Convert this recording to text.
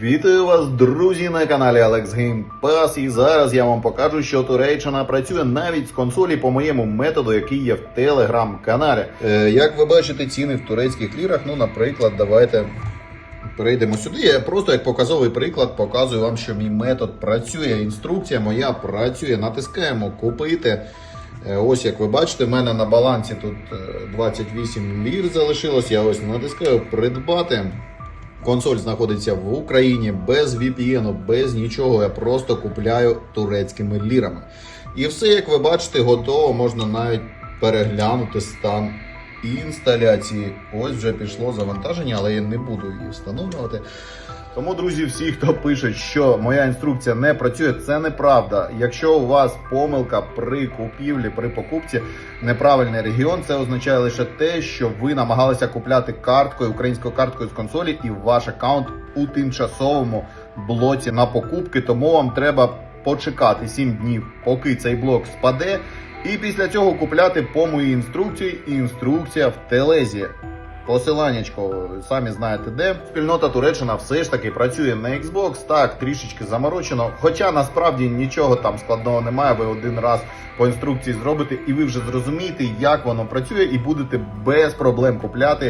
Вітаю вас, друзі, на каналі Alex Game Pass. І зараз я вам покажу, що Туреччина працює навіть з консолі по моєму методу, який є в телеграм-каналі. Е, як ви бачите, ціни в турецьких лірах. Ну, наприклад, давайте перейдемо сюди. Я просто як показовий приклад показую вам, що мій метод працює. Інструкція моя працює. Натискаємо купити. Е, Ось як ви бачите, в мене на балансі тут е, 28 лір залишилось. Я ось натискаю придбати. Консоль знаходиться в Україні без VPN, без нічого. Я просто купляю турецькими лірами. І все, як ви бачите, готово. Можна навіть переглянути стан інсталяції. Ось вже пішло завантаження, але я не буду її встановлювати. Тому, друзі, всі, хто пише, що моя інструкція не працює, це неправда. Якщо у вас помилка при купівлі, при покупці, неправильний регіон, це означає лише те, що ви намагалися купляти карткою, українською карткою з консолі, і ваш аккаунт у тимчасовому блоці на покупки. Тому вам треба почекати 7 днів, поки цей блок спаде. І після цього купляти по моїй інструкції. Інструкція в телезі. Посиланнячко, самі знаєте де. Спільнота Туреччина все ж таки працює на Xbox, так, трішечки заморочено. Хоча насправді нічого там складного немає. Ви один раз по інструкції зробите, і ви вже зрозумієте, як воно працює, і будете без проблем купляти